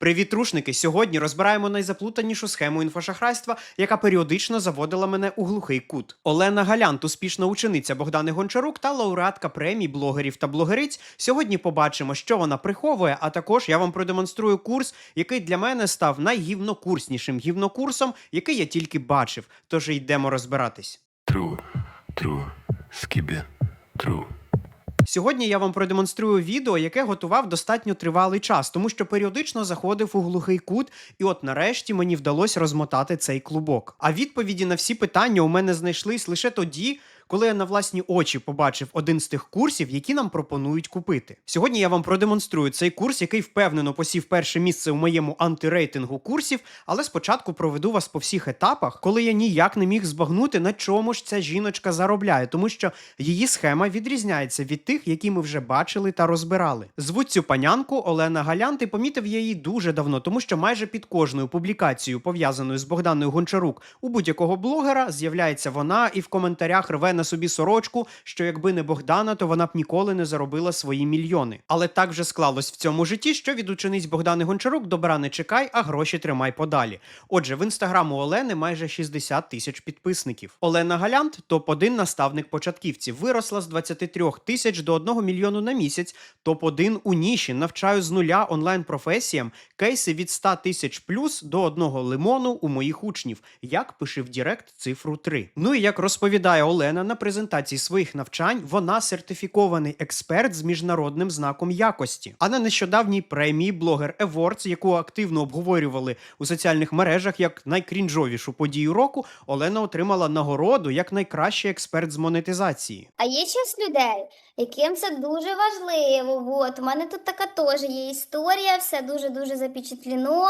Привіт, рушники! Сьогодні розбираємо найзаплутанішу схему інфошахрайства, яка періодично заводила мене у глухий кут. Олена Галянт, успішна учениця Богдани Гончарук та лауреатка премій блогерів та блогериць. Сьогодні побачимо, що вона приховує. А також я вам продемонструю курс, який для мене став найгівнокурснішим гівнокурсом, який я тільки бачив. Тож йдемо розбиратись. True, true, skibbe, true. Сьогодні я вам продемонструю відео, яке готував достатньо тривалий час, тому що періодично заходив у глухий кут, і от нарешті мені вдалося розмотати цей клубок. А відповіді на всі питання у мене знайшлись лише тоді. Коли я на власні очі побачив один з тих курсів, які нам пропонують купити. Сьогодні я вам продемонструю цей курс, який впевнено посів перше місце у моєму антирейтингу курсів, але спочатку проведу вас по всіх етапах, коли я ніяк не міг збагнути, на чому ж ця жіночка заробляє, тому що її схема відрізняється від тих, які ми вже бачили та розбирали. Звуть цю панянку Олена Галянт і помітив я її дуже давно, тому що майже під кожною публікацією, пов'язаною з Богданою Гончарук, у будь-якого блогера з'являється вона і в коментарях рве на собі сорочку, що якби не Богдана, то вона б ніколи не заробила свої мільйони. Але так вже склалось в цьому житті, що від учениць Богдани Гончарук добра не чекай, а гроші тримай подалі. Отже, в інстаграму Олени майже 60 тисяч підписників. Олена Галянт топ-1 наставник початківців. Виросла з 23 тисяч до 1 мільйону на місяць. Топ-1 у ніші навчаю з нуля онлайн професіям. Кейси від 100 тисяч плюс до одного лимону у моїх учнів. Як пише в Дірект цифру 3. Ну і як розповідає Олена на презентації своїх навчань, вона сертифікований експерт з міжнародним знаком якості. А на нещодавній премії Blogger Awards, яку активно обговорювали у соціальних мережах як найкрінжовішу подію року, Олена отримала нагороду як найкращий експерт з монетизації. А є час людей, яким це дуже важливо. От у мене тут така теж є історія, все дуже дуже запечатлено.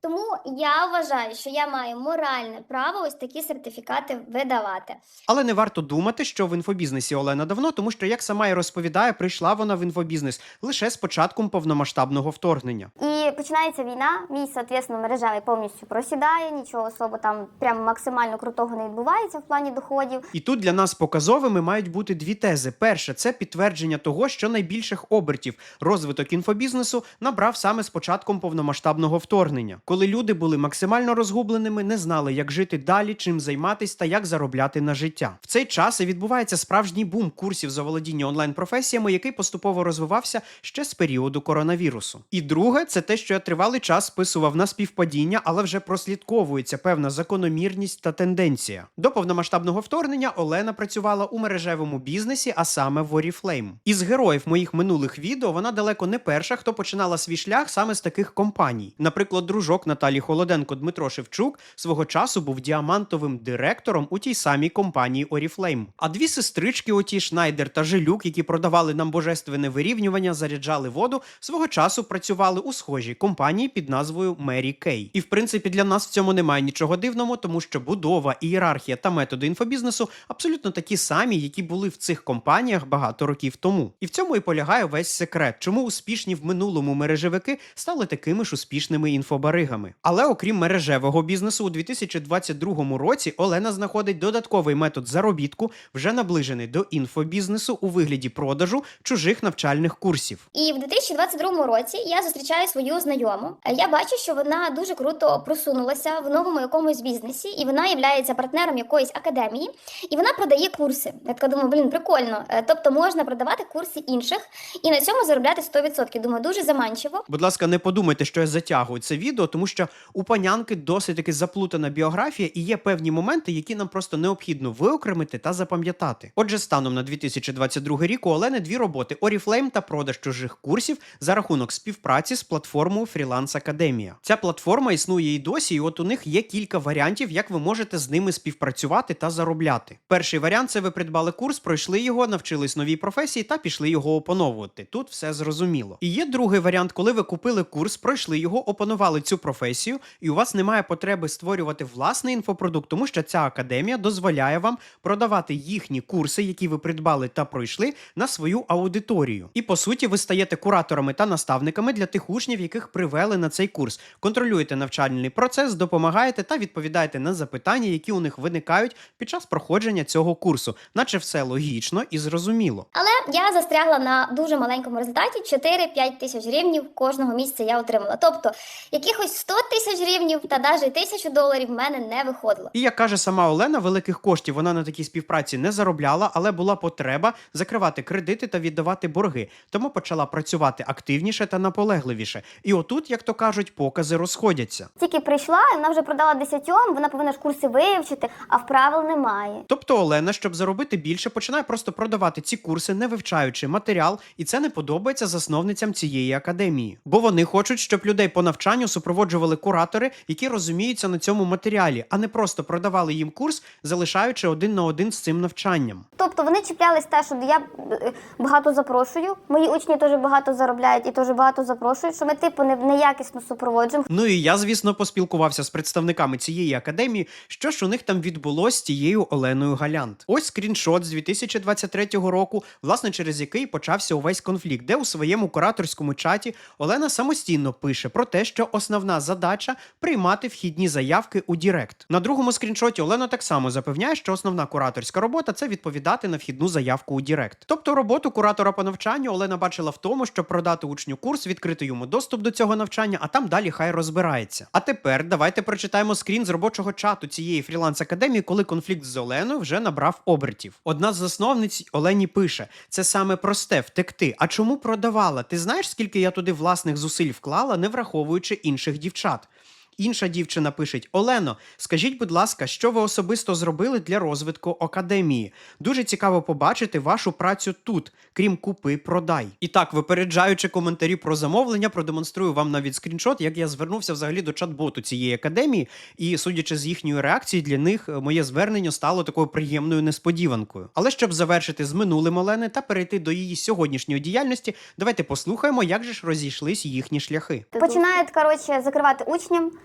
Тому я вважаю, що я маю моральне право ось такі сертифікати видавати. Але не варто думати, що в інфобізнесі Олена давно, тому що, як сама і розповідає, прийшла вона в інфобізнес лише з початком повномасштабного вторгнення. І починається війна. Мій соответственно, мережевий повністю просідає. Нічого особо там прям максимально крутого не відбувається в плані доходів. І тут для нас показовими мають бути дві тези. Перше, це підтвердження того, що найбільших обертів розвиток інфобізнесу набрав саме з початком повномасштабного вторгнення, коли люди були максимально розгубленими, не знали, як жити далі, чим займатись та як заробляти на життя. В цей час і відбувається справжній бум курсів заволодіння онлайн-професіями, який поступово розвивався ще з періоду коронавірусу. І друге, це те, що я тривалий час списував на співпадіння, але вже прослідковується певна закономірність та тенденція. До повномасштабного вторгнення Олена працювала у мережевому бізнесі, а саме в Oriflame. Із героїв моїх минулих відео вона далеко не перша, хто починала свій шлях саме з таких компаній. Наприклад, дружок Наталі Холоденко Дмитро Шевчук свого часу був діамантовим директором у тій самій компанії Oriflame. А дві сестрички, оті Шнайдер та Жилюк, які продавали нам божественне вирівнювання, заряджали воду, свого часу працювали у схожій компанії під назвою Мері Кей. І в принципі для нас в цьому немає нічого дивного, тому що будова, ієрархія та методи інфобізнесу абсолютно такі самі, які були в цих компаніях багато років тому. І в цьому і полягає весь секрет, чому успішні в минулому мережевики стали такими ж успішними інфобаригами. Але окрім мережевого бізнесу, у 2022 році Олена знаходить додатковий метод заробітку, вже наближений до інфобізнесу у вигляді продажу чужих навчальних курсів. І в 2022 році я зустрічаю свою знайому. Я бачу, що вона дуже круто просунулася в новому якомусь бізнесі, і вона є партнером якоїсь академії, і вона продає курси. Я така думаю, блін, прикольно. Е, Тобто можна продавати курси інших і на цьому заробляти 100%. Думаю, дуже заманчиво. Будь ласка, не подумайте, що я затягую це відео, тому що у панянки досить таки заплутана біографія, і є певні моменти, які нам просто необхідно виокремити та запам'ятати. Отже, станом на 2022 рік у Олени дві роботи: Oriflame та продаж чужих курсів за рахунок співпраці з платформою Freelance Academia. Ця платформа існує і досі, і от у них є кілька варіантів, як ви можете з ними співпрацювати та заробляти. Перший варіант це ви придбали курс, пройшли його, навчились новій професії та пішли його опановувати. Тут все зрозуміло. І є другий варіант, коли ви купили курс, пройшли його, опанували цю професію, і у вас немає потреби створювати власний інфопродукт, тому що ця академія дозволяє вам продавати їхні курси, які ви придбали та пройшли, на свою аудиторію. І по суті, ви стаєте кураторами та наставниками для тих учнів, яких привели на цей курс. Контролюєте навчальний процес, допомагаєте та відповідаєте на запитання, які у них виникають під час проходження цього курсу, наче все логічно і зрозуміло. Але я застрягла на дуже маленькому результаті 4-5 тисяч гривнів кожного місяця я отримала. Тобто якихось 100 тисяч гривнів та навіть тисячу доларів в мене не виходило. І як каже сама Олена, великих коштів вона на такій співпраці не заробляла, але була потреба закривати кредити та віддавати борги. Тому почала працювати активніше та наполегливіше. І отут, як то кажуть, покази розходяться. Тільки прийшла, вона вже продала десятьом, вона повинна ж курси вивчити, а вправил немає. Тобто Олена, щоб заробити більше, починає просто продавати ці курси, не вивчаючи матеріал, і це не подобається засновницям цієї академії. Бо вони хочуть, щоб людей по навчанню супроводжували куратори, які розуміються на цьому матеріалі, а не просто продавали їм курс, залишаючи один на один з цим навчанням. Тобто вони чіплялись те, що я е, багато запрошую, мої учні теж багато заробляють і теж багато запрошують, що ми типу не- неякісно супроводжуємо. Ну і я, звісно, поспілкувався з представниками цієї академії, що ж у них там відбулось з тією Оленою Галянт. Ось скріншот з 2023 року, власне, через який почався увесь конфлікт, де у своєму кураторському чаті Олена самостійно пише про те, що основна задача приймати вхідні заявки у Дірект. На другому скріншоті Олена так само запевняє, що основна кураторська робота це відповідати на вхідну заявку у Дірект. Тобто роботу куратора по навчанню Олена бачила в тому, щоб продати учню курс, відкрити йому доступ до цього навчання, а там далі хай розбирається. А тепер давайте прочитаємо скрін з робочого чату цієї фріланс-академії, коли конфлікт з Оленою вже набрав обертів. Одна з засновниць Олені пише: це саме просте втекти. А чому продавала? Ти знаєш, скільки я туди власних зусиль вклала, не враховуючи інших дівчат? Інша дівчина пише: Олено, скажіть, будь ласка, що ви особисто зробили для розвитку академії? Дуже цікаво побачити вашу працю тут, крім купи продай. І так, випереджаючи коментарі про замовлення, продемонструю вам навіть скріншот, як я звернувся взагалі до чат-боту цієї академії, і судячи з їхньої реакції, для них е, моє звернення стало такою приємною несподіванкою. Але щоб завершити з минулим Олени та перейти до її сьогоднішньої діяльності, давайте послухаємо, як же ж розійшлись їхні шляхи. Починають коротше закривати учням.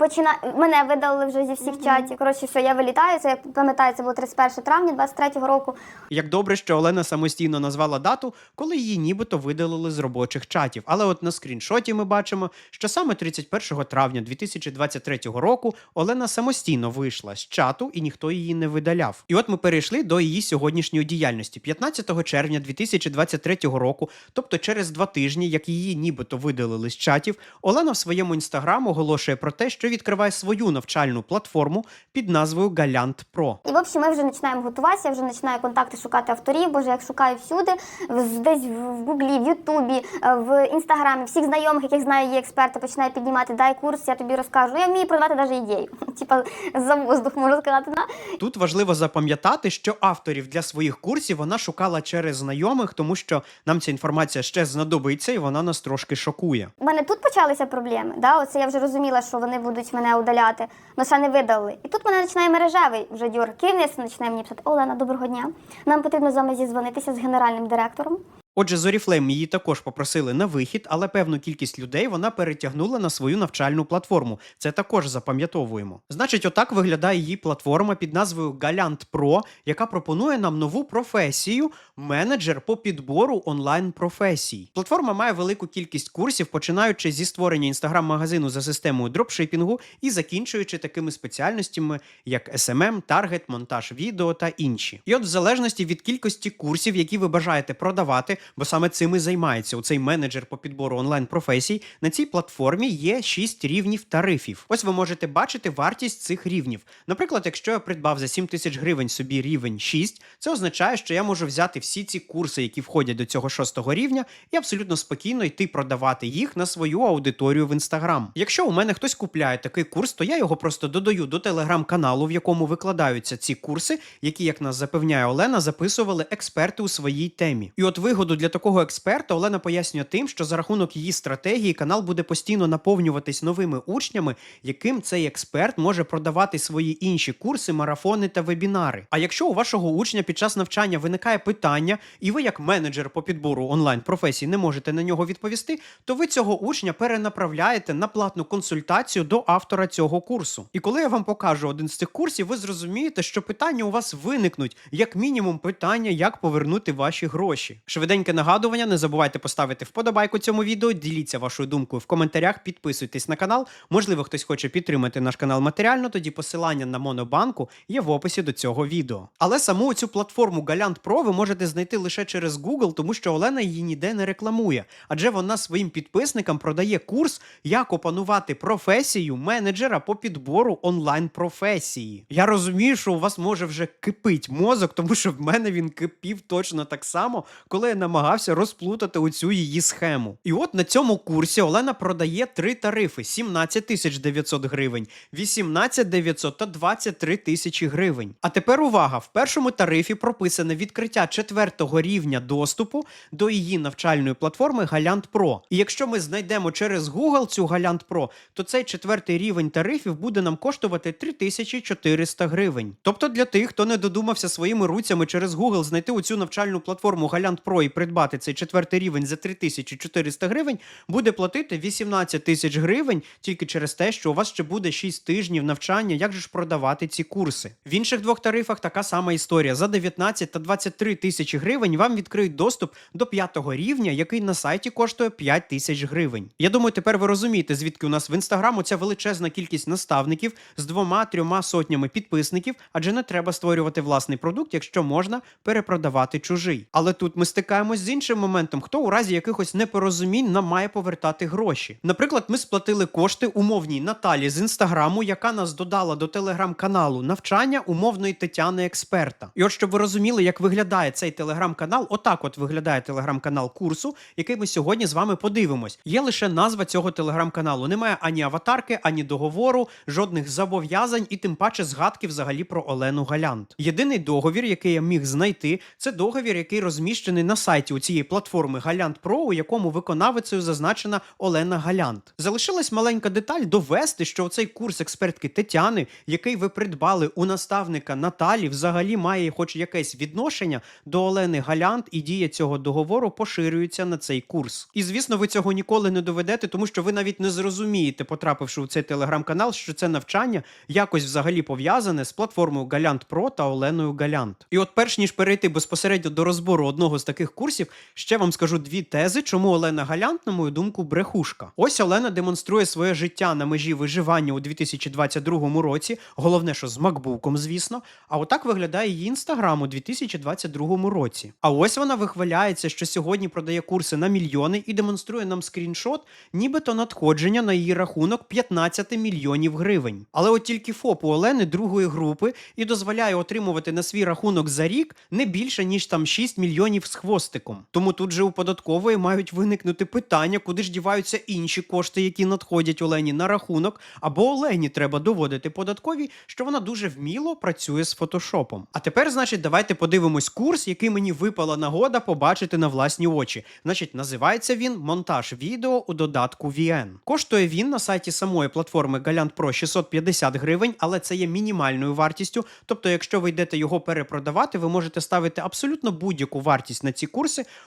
Почина... Мене видалили вже зі всіх чатів. Коротше, все, я вилітаю. Це я пам'ятаю, це було 31 травня 23 року. Як добре, що Олена самостійно назвала дату, коли її нібито видалили з робочих чатів. Але от на скріншоті ми бачимо, що саме 31 травня 2023 року Олена самостійно вийшла з чату і ніхто її не видаляв. І от ми перейшли до її сьогоднішньої діяльності. 15 червня 2023 року, тобто через два тижні, як її нібито видалили з чатів, Олена в своєму інстаграм оголошує про те, що відкриває свою навчальну платформу під назвою Галянт Про. І в общем, ми вже починаємо готуватися, я вже починаю контакти шукати авторів. Боже, як шукаю всюди, в- десь в Гуглі, в Ютубі, е, в інстаграмі, всіх знайомих, яких знаю, є експерти, починаю піднімати. Дай курс, я тобі розкажу. Я вмію продавати навіть ідею. Типа за воздух можу сказати. На Тут важливо запам'ятати, що авторів для своїх курсів вона шукала через знайомих, тому що нам ця інформація ще знадобиться, і вона нас трошки шокує. У мене тут почалися проблеми. Да? Оце я вже розуміла, що вони будуть мене удаляти, але ще не видали. І тут мене починає мережевий вже дюр. Керівництво починає мені писати: Олена, доброго дня. Нам потрібно з вами зізвонитися з генеральним директором. Отже, Зоріфлейм її також попросили на вихід, але певну кількість людей вона перетягнула на свою навчальну платформу. Це також запам'ятовуємо. Значить, отак виглядає її платформа під назвою Галянт Pro, яка пропонує нам нову професію менеджер по підбору онлайн професій. Платформа має велику кількість курсів, починаючи зі створення інстаграм-магазину за системою дропшипінгу і закінчуючи такими спеціальностями, як SMM, таргет, монтаж відео та інші. І от, в залежності від кількості курсів, які ви бажаєте продавати, бо саме цим і займається у цей менеджер по підбору онлайн професій, на цій платформі є 6 рівнів тарифів. Ось ви можете бачити вартість цих рівнів. Наприклад, якщо я придбав за 7 тисяч гривень собі рівень 6, це означає, що я можу взяти всі ці курси, які входять до цього шостого рівня, і абсолютно спокійно йти продавати їх на свою аудиторію в інстаграм. Якщо у мене хтось купляє такий курс, то я його просто додаю до телеграм-каналу, в якому викладаються ці курси, які, як нас запевняє Олена, записували експерти у своїй темі. І от вигоду методу для такого експерта Олена пояснює тим, що за рахунок її стратегії канал буде постійно наповнюватись новими учнями, яким цей експерт може продавати свої інші курси, марафони та вебінари. А якщо у вашого учня під час навчання виникає питання, і ви, як менеджер по підбору онлайн професій, не можете на нього відповісти, то ви цього учня перенаправляєте на платну консультацію до автора цього курсу. І коли я вам покажу один з цих курсів, ви зрозумієте, що питання у вас виникнуть, як мінімум, питання, як повернути ваші гроші. Швиденьке нагадування, не забувайте поставити вподобайку цьому відео, діліться вашою думкою в коментарях, підписуйтесь на канал. Можливо, хтось хоче підтримати наш канал матеріально, тоді посилання на монобанку є в описі до цього відео. Але саму цю платформу Galant Pro ви можете знайти лише через Google, тому що Олена її ніде не рекламує, адже вона своїм підписникам продає курс, як опанувати професію менеджера по підбору онлайн професії. Я розумію, що у вас може вже кипить мозок, тому що в мене він кипів точно так само, коли я намагався розплутати оцю її схему. І от на цьому курсі Олена продає три тарифи: 17 тисяч 900 гривень, 18 900 та 23 тисячі гривень. А тепер увага: в першому тарифі прописане відкриття четвертого рівня доступу до її навчальної платформи Galant Pro. І якщо ми знайдемо через Google цю Galant Pro, то цей четвертий рівень тарифів буде нам коштувати 3400 гривень. Тобто для тих, хто не додумався своїми руцями через Google знайти оцю навчальну платформу Galant Pro і придбати цей четвертий рівень за 3400 гривень, буде платити 18 тисяч гривень тільки через те, що у вас ще буде 6 тижнів навчання, як же ж продавати ці курси. В інших двох тарифах така сама історія. За 19 та 23 тисячі гривень вам відкриють доступ до п'ятого рівня, який на сайті коштує 5 тисяч гривень. Я думаю, тепер ви розумієте, звідки у нас в інстаграм оця величезна кількість наставників з двома-трьома сотнями підписників, адже не треба створювати власний продукт, якщо можна перепродавати чужий. Але тут ми стикаємось з іншим моментом, хто у разі якихось непорозумінь нам має повертати гроші. Наприклад, ми сплатили кошти умовній Наталі з інстаграму, яка нас додала до телеграм-каналу навчання умовної Тетяни експерта. І от щоб ви розуміли, як виглядає цей телеграм-канал, отак от виглядає телеграм-канал курсу, який ми сьогодні з вами подивимось. Є лише назва цього телеграм-каналу. Немає ані аватарки, ані договору, жодних зобов'язань і тим паче згадки взагалі про Олену Галянт. Єдиний договір, який я міг знайти, це договір, який розміщений на сайті у цієї платформи Галянт Про, у якому виконавицею зазначена Олена Галянт. Залишилась маленька деталь довести, що цей курс експертки Тетяни, який ви придбали у наставника Наталі, взагалі має хоч якесь відношення до Олени Галянт, і дія цього договору поширюється на цей курс. І звісно, ви цього ніколи не доведете, тому що ви навіть не зрозумієте, потрапивши у цей телеграм-канал, що це навчання якось взагалі пов'язане з платформою Галянт Про та Оленою Галянт. І от, перш ніж перейти безпосередньо до розбору одного з таких курсів, ще вам скажу дві тези, чому Олена Галянт, на мою думку, брехушка. Ось Олена демонструє своє життя на межі виживання у 2022 році. Головне, що з макбуком, звісно. А отак виглядає її інстаграм у 2022 році. А ось вона вихваляється, що сьогодні продає курси на мільйони і демонструє нам скріншот, нібито надходження на її рахунок 15 мільйонів гривень. Але от тільки ФОП у Олени другої групи і дозволяє отримувати на свій рахунок за рік не більше ніж там 6 мільйонів з хвостиком. Тому тут же у податкової мають виникнути питання, куди ж діваються інші кошти, які надходять Олені на рахунок, або Олені треба доводити податкові, що вона дуже вміло працює з фотошопом. А тепер, значить, давайте подивимось курс, який мені випала нагода побачити на власні очі. Значить, називається він монтаж відео у додатку VN. Коштує він на сайті самої платформи Galant Pro 650 гривень, але це є мінімальною вартістю. Тобто, якщо ви йдете його перепродавати, ви можете ставити абсолютно будь-яку вартість на ці курси.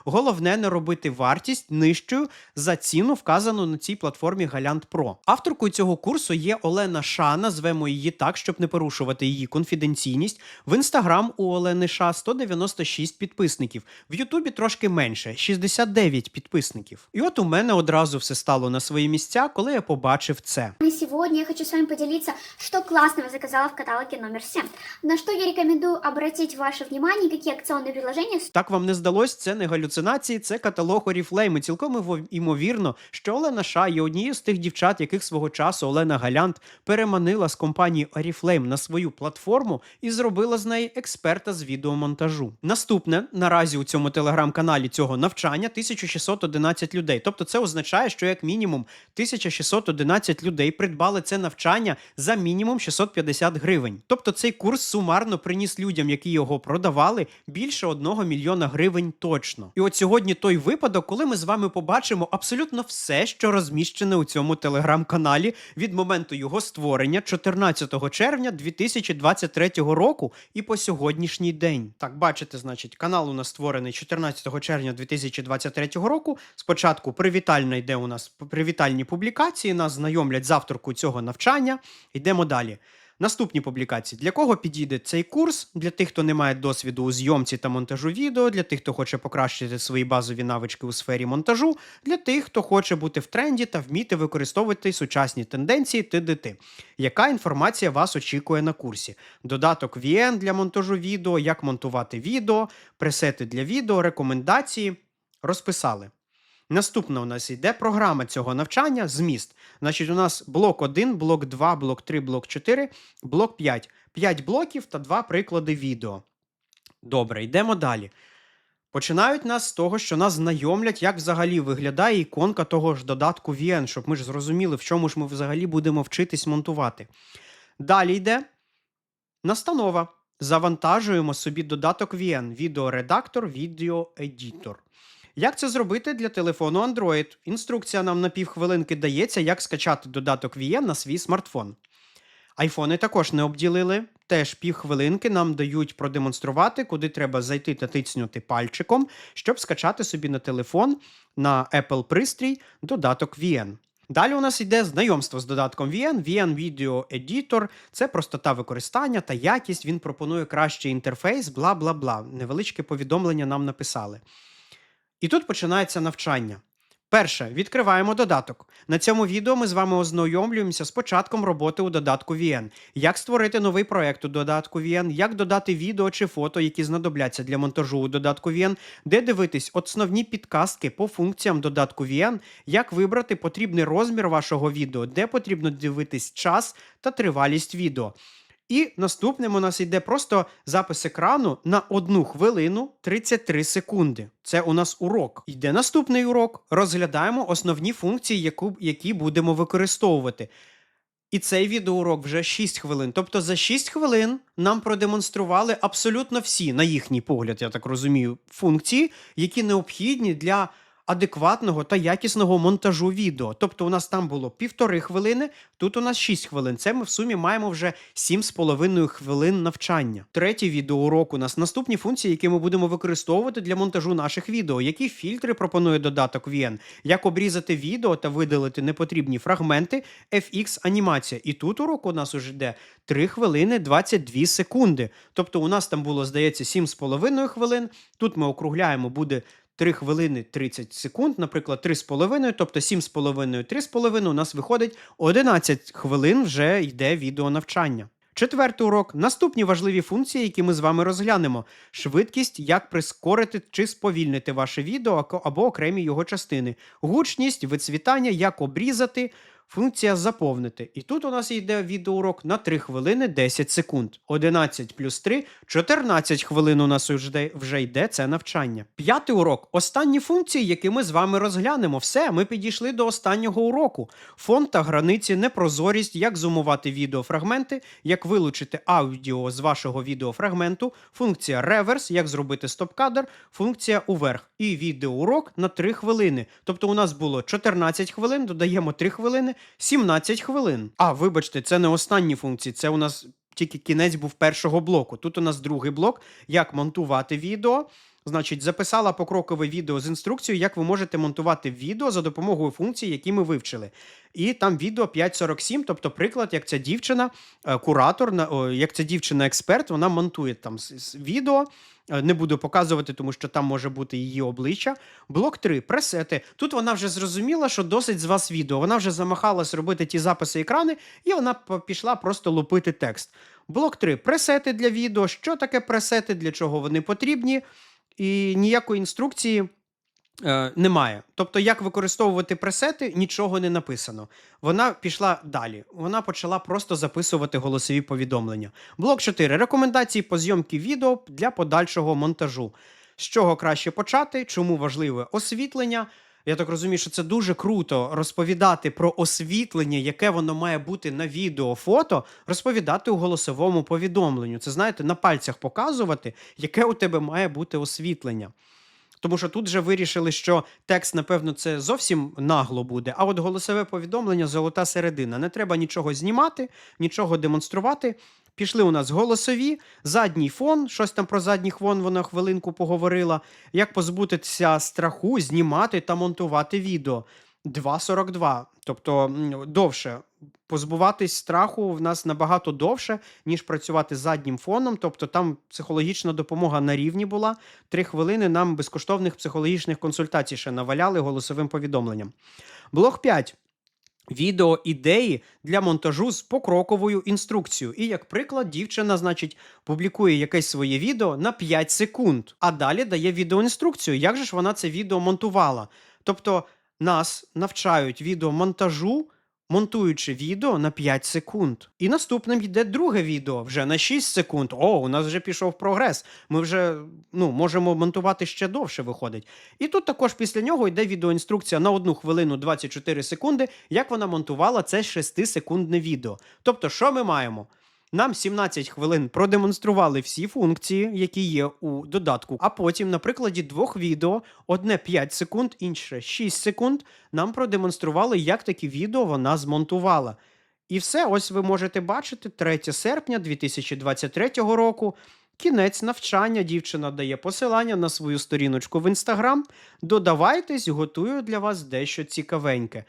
Головне не робити вартість нижчою за ціну, вказану на цій платформі Galant Pro. Авторкою цього курсу є Олена Ша, назвемо її так, щоб не порушувати її конфіденційність. В інстаграм у Олени Ша 196 підписників, в Ютубі трошки менше 69 підписників. І от у мене одразу все стало на свої місця, коли я побачив це. И сегодня я хочу с вами поделиться, что классного заказала в каталоге номер 7. На что я рекомендую обратить ваше внимание, какие акционные предложения Так вам не здалось, це не галюцинації, це каталог. І Цілком імовірно, що Олена Ша є однією з тих дівчат, яких свого часу Олена Галянт переманила з компанії Oriflame на свою платформу і зробила з неї експерта з відеомонтажу. Наступне наразі у цьому телеграм-каналі цього навчання 1611 людей. Тобто це означає, що як мінімум 1611 людей придбали придбали це навчання за мінімум 650 гривень. Тобто цей курс сумарно приніс людям, які його продавали, більше одного мільйона гривень точно. І от сьогодні той випадок, коли ми з вами побачимо абсолютно все, що розміщене у цьому телеграм-каналі від моменту його створення 14 червня 2023 року і по сьогоднішній день. Так, бачите, значить, канал у нас створений 14 червня 2023 року. Спочатку привітальна йде у нас привітальні публікації, нас знайомлять з авторкою цього навчання. Йдемо далі. Наступні публікації. Для кого підійде цей курс? Для тих, хто не має досвіду у зйомці та монтажу відео, для тих, хто хоче покращити свої базові навички у сфері монтажу, для тих, хто хоче бути в тренді та вміти використовувати сучасні тенденції ТДТ. Яка інформація вас очікує на курсі? Додаток VN для монтажу відео, як монтувати відео, пресети для відео, рекомендації. Розписали. Наступна у нас йде програма цього навчання, зміст. Значить, у нас блок 1, блок 2, блок 3, блок 4, блок 5. 5 блоків та 2 приклади відео. Добре, йдемо далі. Починають нас з того, що нас знайомлять, як взагалі виглядає іконка того ж додатку VN, щоб ми ж зрозуміли, в чому ж ми взагалі будемо вчитись монтувати. Далі йде настанова. Завантажуємо собі додаток VN, відеоредактор, відеоедітор. Як це зробити для телефону Android? Інструкція нам на півхвилинки дається, як скачати додаток VN на свій смартфон. Айфони також не обділили. Теж півхвилинки нам дають продемонструвати, куди треба зайти та тицнути пальчиком, щоб скачати собі на телефон на Apple пристрій додаток VN. Далі у нас йде знайомство з додатком VN, VN Video Editor. Це простота використання та якість. Він пропонує кращий інтерфейс, бла бла бла. Невеличке повідомлення нам написали. І тут починається навчання. Перше, відкриваємо додаток. На цьому відео ми з вами ознайомлюємося з початком роботи у додатку VN, як створити новий проект у додатку VN, як додати відео чи фото, які знадобляться для монтажу у додатку VN, де дивитись основні підказки по функціям додатку VN, як вибрати потрібний розмір вашого відео, де потрібно дивитись час та тривалість відео. І наступним у нас йде просто запис екрану на 1 хвилину 33 секунди. Це у нас урок. Йде наступний урок. Розглядаємо основні функції, яку, які будемо використовувати. І цей відеоурок вже 6 хвилин. Тобто за 6 хвилин нам продемонстрували абсолютно всі, на їхній погляд, я так розумію, функції, які необхідні для адекватного та якісного монтажу відео. Тобто у нас там було півтори хвилини, тут у нас 6 хвилин. Це ми в сумі маємо вже 7,5 хвилин навчання. Третій відеоурок у нас наступні функції, які ми будемо використовувати для монтажу наших відео. Які фільтри пропонує додаток VN, як обрізати відео та видалити непотрібні фрагменти, FX анімація. І тут урок у нас уже йде 3 хвилини 22 секунди. Тобто у нас там було, здається, 7,5 хвилин. Тут ми округляємо, буде 3 хвилини 30 секунд, наприклад, 3,5, тобто 7,5, 3,5 у нас виходить 11 хвилин вже йде відеонавчання. Четвертий урок наступні важливі функції, які ми з вами розглянемо: швидкість, як прискорити чи сповільнити ваше відео або окремі його частини, гучність, вицвітання, як обрізати. Функція заповнити. І тут у нас йде відеоурок на 3 хвилини 10 секунд. 11 плюс 3 14 хвилин у нас вже, йде це навчання. П'ятий урок. Останні функції, які ми з вами розглянемо. Все, ми підійшли до останнього уроку. Фон та границі, непрозорість, як зумувати відеофрагменти, як вилучити аудіо з вашого відеофрагменту, функція реверс, як зробити стоп-кадр, функція уверх. І відеоурок на 3 хвилини. Тобто у нас було 14 хвилин, додаємо 3 хвилини, 17 хвилин. А, вибачте, це не останні функції, це у нас тільки кінець був першого блоку. Тут у нас другий блок, як монтувати відео. Значить, записала покрокове відео з інструкцією, як ви можете монтувати відео за допомогою функцій, які ми вивчили. І там відео 5.47, тобто приклад, як ця дівчина, е, куратор, як ця дівчина-експерт, вона монтує там відео. Е, Не буду показувати, тому що там може бути її обличчя. Блок 3 пресети. Тут вона вже зрозуміла, що досить з вас відео. Вона вже замахалась робити ті записи екрани, і вона пішла просто лупити текст. Блок 3 пресети для відео. Що таке пресети, для чого вони потрібні? І ніякої інструкції е, немає. Тобто, як використовувати пресети, нічого не написано. Вона пішла далі. Вона почала просто записувати голосові повідомлення. Блок 4. Рекомендації по зйомці відео для подальшого монтажу. З чого краще почати, чому важливе освітлення, Я так розумію, що це дуже круто розповідати про освітлення, яке воно має бути на відео, фото, розповідати у голосовому повідомленню. Це знаєте, на пальцях показувати, яке у тебе має бути освітлення. Тому що тут же вирішили, що текст, напевно, це зовсім нагло буде. А от голосове повідомлення золота середина. Не треба нічого знімати, нічого демонструвати. Пішли у нас голосові, задній фон, щось там про задній фон вона хвилинку поговорила. Як позбутися страху, знімати та монтувати відео. 2.42. Тобто довше. Позбуватись страху в нас набагато довше, ніж працювати заднім фоном. Тобто там психологічна допомога на рівні була. Три хвилини нам безкоштовних психологічних консультацій ще наваляли голосовим повідомленням. Блок 5. Відео ідеї для монтажу з покроковою інструкцією. І як приклад, дівчина, значить, публікує якесь своє відео на 5 секунд, а далі дає відеоінструкцію, як же ж вона це відео монтувала. Тобто нас навчають відеомонтажу, монтуючи відео на 5 секунд. І наступним йде друге відео вже на 6 секунд. О, у нас вже пішов прогрес. Ми вже ну, можемо монтувати ще довше, виходить. І тут також після нього йде відеоінструкція на 1 хвилину 24 секунди, як вона монтувала це 6-секундне відео. Тобто, що ми маємо? Нам 17 хвилин продемонстрували всі функції, які є у додатку. А потім, на прикладі двох відео, одне 5 секунд, інше 6 секунд, нам продемонстрували, як такі відео вона змонтувала. І все, ось ви можете бачити 3 серпня 2023 року. Кінець навчання дівчина дає посилання на свою сторіночку в інстаграм. Додавайтесь, готую для вас дещо цікавеньке.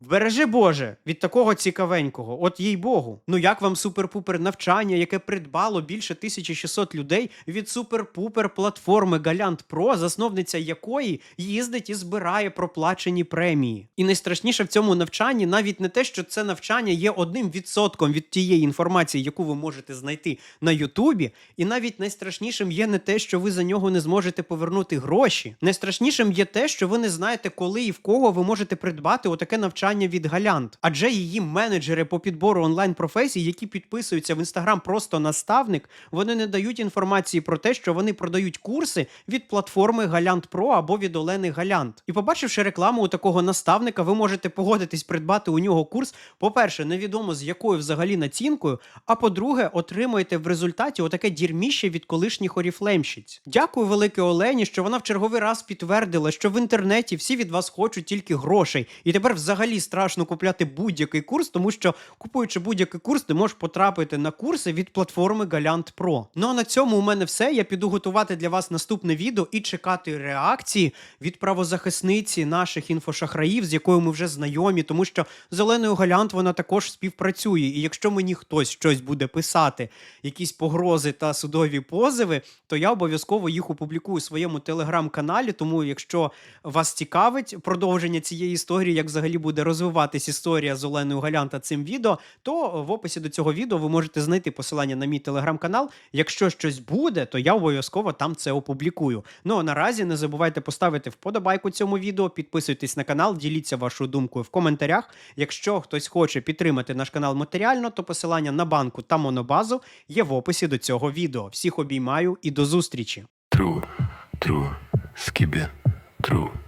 Бережи Боже від такого цікавенького, от їй Богу. Ну як вам супер-пупер навчання, яке придбало більше 1600 людей від супер-пупер платформи Галянт Про, засновниця якої їздить і збирає проплачені премії. І найстрашніше в цьому навчанні навіть не те, що це навчання є одним відсотком від тієї інформації, яку ви можете знайти на Ютубі. І навіть найстрашнішим є не те, що ви за нього не зможете повернути гроші. Найстрашнішим є те, що ви не знаєте, коли і в кого ви можете придбати отаке навчання від Галянт. Адже її менеджери по підбору онлайн професій, які підписуються в інстаграм просто наставник, вони не дають інформації про те, що вони продають курси від платформи Галянт Про або від Олени Галянт. І побачивши рекламу у такого наставника, ви можете погодитись придбати у нього курс. По-перше, невідомо з якою взагалі націнкою. А по-друге, отримаєте в результаті отаке дірміще від колишніх оріфлемщиць. Дякую велике Олені, що вона в черговий раз підтвердила, що в інтернеті всі від вас хочуть тільки грошей, і тепер взагалі страшно купляти будь-який курс, тому що купуючи будь-який курс, ти можеш потрапити на курси від платформи Галянт Про. Ну а на цьому у мене все. Я піду готувати для вас наступне відео і чекати реакції від правозахисниці наших інфошахраїв, з якою ми вже знайомі, тому що з Оленою Галянт вона також співпрацює. І якщо мені хтось щось буде писати, якісь погрози та судові позови, то я обов'язково їх опублікую у своєму телеграм-каналі. Тому, якщо вас цікавить продовження цієї історії, як взагалі буде розвиватись історія з Оленою Галянт та цим відео, то в описі до цього відео ви можете знайти посилання на мій телеграм-канал. Якщо щось буде, то я обов'язково там це опублікую. Ну а наразі не забувайте поставити вподобайку цьому відео, підписуйтесь на канал, діліться вашою думкою в коментарях. Якщо хтось хоче підтримати наш канал матеріально, то посилання на банку та монобазу є в описі до цього відео. Всіх обіймаю і до зустрічі! True, true, skibbe, true.